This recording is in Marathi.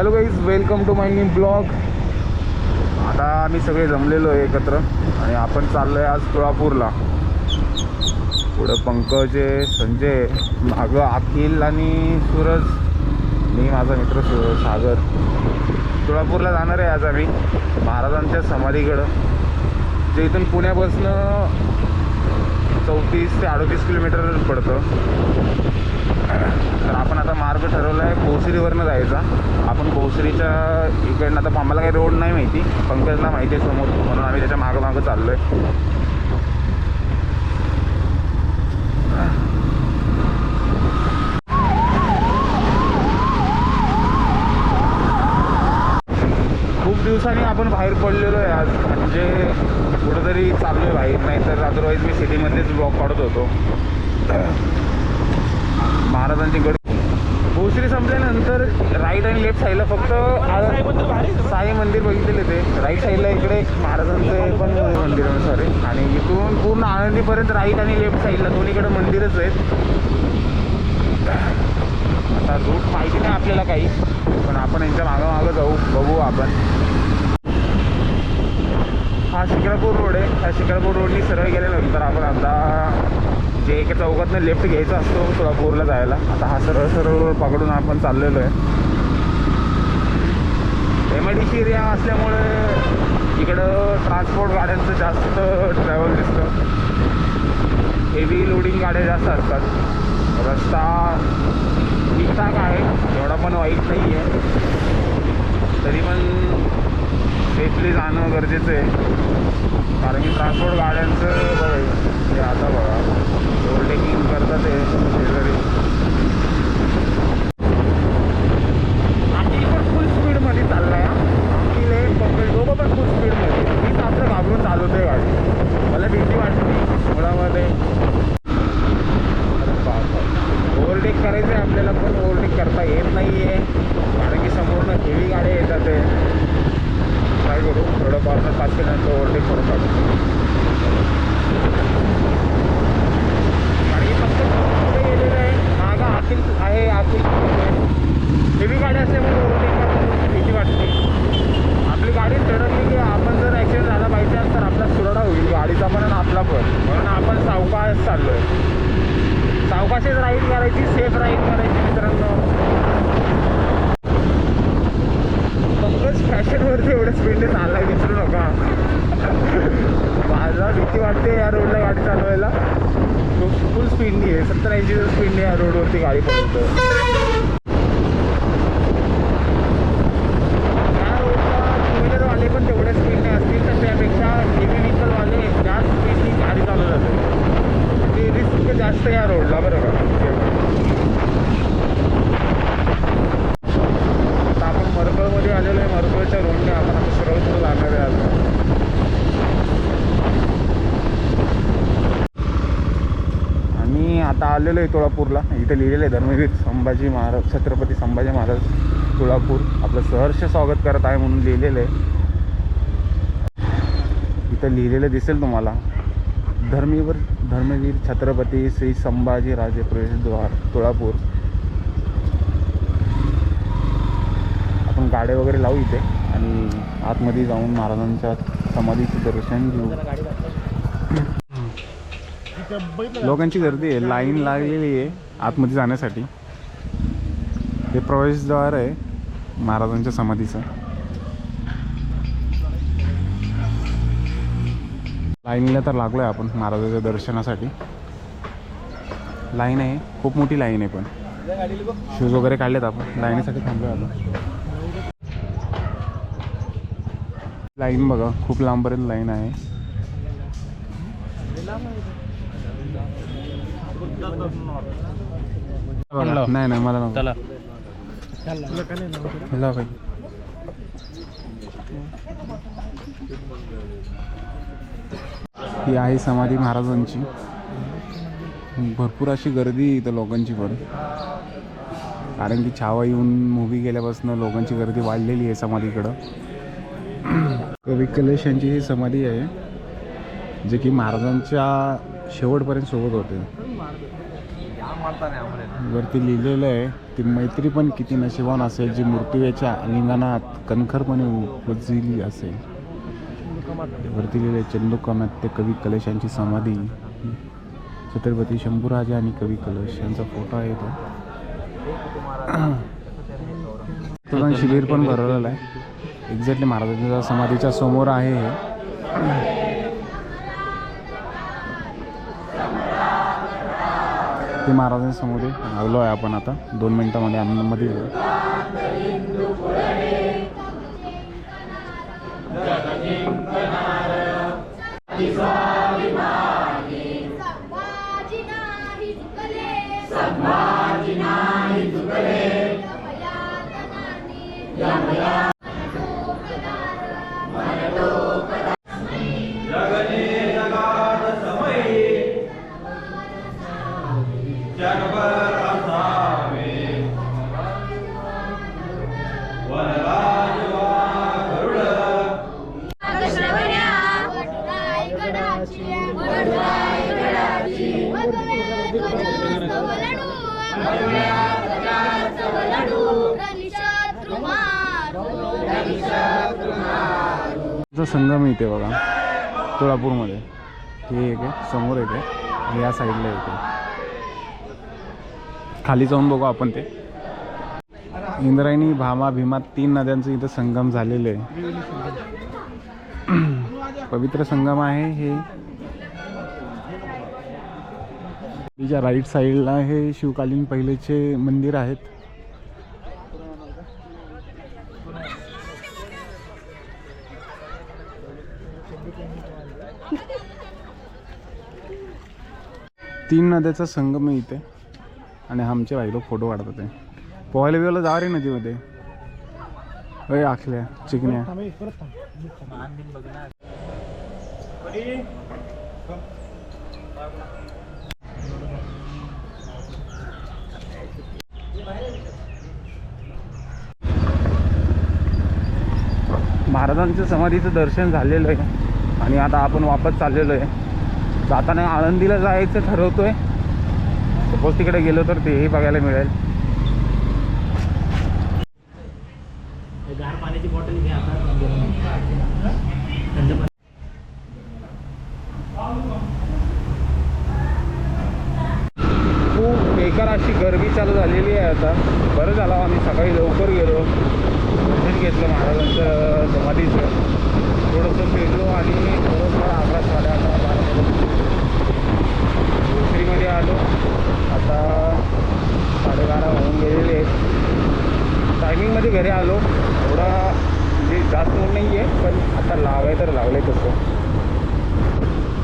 Hello guys welcome to my new blog. आता आम्ही सगळे जमलेलो आहे एकत्र आणि आपण चाललो आहे आज तुळापूरला. पुढं पंकज आहे, संजय मागं अखिल आणि सूरज. मी माझा मित्र सागर. तुळापूरला जाणार आहे आज आम्ही महाराजांच्या समाधीकडं. जे इथून पुण्यापासनं चौतीस ते अडतीस किलोमीटर पडतं. तर आपण आता मार्ग ठरवला आहे कोसरीवरनं जायचा. आपण कोसरीच्या इकडनं आता आम्हाला काही रोड नाही माहिती. पंकजला माहिती आहे समोर. म्हणून आम्ही त्याच्या मागं मागं चाललो आहे खूप दिवसांनी आपण बाहेर पडलेलो आहे आज. म्हणजे कुठंतरी चाललो आहे बाहेर. नाही तर अदरवाईज मी सिटीमध्येच ब्लॉक काढत होतो. महाराजांची गड भोसरी संपल्यानंतर राईट आणि लेफ्ट साईडला फक्त साई मंदिर बघितलेले ते. राईट साईडला इकडे महाराजांचं पण मंदिर आहे सॉरी आणि इथून पूर्ण आळंदीपर्यंत राईट आणि लेफ्ट साईडला दोन्हीकडे मंदिरच आहेत. आता रूट माहिती नाही आपल्याला काही. पण आपण यांच्या मागं मागं जाऊ बघू आपण हा शिक्रापूर ह्या शिक्रापूर रोडनी सरळ गेल्यानंतर आपण आता जे एका चौकातनं लेफ्ट घ्यायचा असतो सोलापूरला जायला. आता हा सरळ सरळ रोड पकडून आपण चाललेलो आहे M I D C area असल्यामुळे इकडं ट्रान्सपोर्ट गाड्यांचं जास्त ट्रॅव्हल दिसतं. हेवी लोडिंग गाड्या जास्त असतात. रस्ता ठीकठाक आहे. एवढा पण वाईट नाही आहे सेफली जाणं गरजेचं आहे. कारण की ट्रान्सपोर्ट गाड्यांचं बघा हे आता बघा ओव्हरटेकिंग करतात ते शेजारी आम्ही पण फुल स्पीडमध्ये चालला आहे आम्ही लय पकड दोघं पण फुल स्पीडमध्ये मी मात्र घाबरून चालवतोय गाडी मला भीती वाटते मुळामध्ये ओव्हरटेक करायचं आहे आपल्याला पण ओव्हरटेक करता येत नाही आहे कारण की समोरनं हेवी गाड्या येतात आहे काय करू थोडं कॉर्नर पाच केल्यानंतर ओव्हरटेक करून टाकू कारण की फक्त पुढे गेलेलं आहे मागं आखिल आहे आखिल हेवी गाडी असल्यामुळे ओव्हरटेक करताना भीती वाटते आपली गाडी चढवली की आपण जर ॲक्सिडेंट झाला पाहिजे तर आपला सुरडा होईल गाडीचा पण आणि आपला पण म्हणून आपण सावकाश चाललो आहे सावकाशीच राईड करायची सेफ राईड करायची मित्रांनो. पंकज फॅशनवरती एवढं स्पीडने चाललाय विसरू नका माझा भीती वाटते या रोडला गाडी चालवायला. फुल स्पीडनी आहे सत्तर ऐंशी स्पीडने या रोडवरती गाडी पडतो या रोडला टू व्हीलरवाले पण तेवढ्या स्पीडने असतील तर त्यापेक्षा हेवी व्हेकलवाले जास्त स्पीडनी गाडी चालवत जाते ते रिस्क जास्त या रोडला बरं का आता आपण मरकळमध्ये आलेलो आहे मरकळच्या रोडने आपण आता सरळ पुढे जाणार आहे आता आणि आता आलेलो आहे तुळापूरला. इथे लिहिलेलं आहे धर्मवीर संभाजी महाराज छत्रपती संभाजी महाराज तुळापूर. आपलं सहर्ष स्वागत करत आहे म्हणून लिहिलेलं आहे. इथं लिहिलेलं दिसेल तुम्हाला. धर्मीवर धर्मवीर छत्रपती श्री संभाजी राजे प्रवेशद्वार तुळापूर. आपण गाड्या वगैरे लावू इथे आणि आतमध्ये जाऊन महाराजांच्या समाधीचे दर्शन घेऊ. लोकांची गर्दी आहे लाईन लागलेली आहे आतमध्ये जाण्यासाठी. हे प्रवेशद्वार आहे महाराजांच्या समाधीचं. लाईनला तर लागलो आहे आपण महाराजांच्या दर्शनासाठी. लाईन आहे खूप मोठी लाईन आहे पण. शूज वगैरे काढलेत आपण लाईनीसाठी थांबलो आपण. लाईन बघा खूप लांबपर्यंत लाईन आहे. नाही नाही मला नको चला. ला बाई. ही आहे समाधी महाराजांची. भरपूर अशी गर्दी इथं लोकांची पण. कारण की छावा येऊन मूवी गेल्यापासून लोकांची गर्दी वाढलेली आहे समाधीकडं. कवी कलेश यांची ही समाधी आहे जे की महाराजांच्या शेवटपर्यंत सोबत होते. वरती लिहिलेलं आहे ती मैत्री पण किती नशिबान असेल जी मृत्यूच्या लिंगणात कणखरपणे उपजली असेल. वरती लिहिले चंदुकामात ते कवी कलेश यांची समाधी. छत्रपती शंभूराजे आणि कवी कलश यांचा फोटो आहे तो. रक्तदान शिबिर पण भरवलेलं आहे. एक्झॅक्टली महाराजांच्या समाधीच्या समोर आहे ते महाराजांसमोर आलो आहे आपण आता दोन मिनिटामध्ये आनंदमध्ये येऊ. संगम इथे बघा तुळापूरमध्ये हे एक आहे समोर एक आहे या साईडला एक आहे. खाली जाऊन बघू आपण ते. इंद्रायणी भामा भीमा तीन नद्यांचं इथं संगम झालेले आहे. पवित्र संगम आहे हे. तिच्या राईट साईडला हे शिवकालीन पहिलेचे मंदिर आहेत. तीन नद्याचा संगम आहे इथे. आणि आमचे भाई लोक फोटो काढत होते पोहायला बिवायला जा रे नदीमध्ये. अय आखल्या चिकण्या. महाराजांच्या समाधीचं दर्शन झालेलं आहे आणि आता आपण वापस चाललेलो आहे. जाताना आळंदीला जायचं ठरवतोय. सपोज तिकडे गेलो तर तेही बघायला मिळेल. गार पाण्याची बॉटल खूप बेकार अशी गर्दी चालू झालेली आहे आता. बरं झालं आम्ही सकाळी लवकर गेलो. दर्शन घेतलं महाराजांचं समाधीचं. थोडंसं फिरलो आणि थोडंसं अकरा साडे अकरा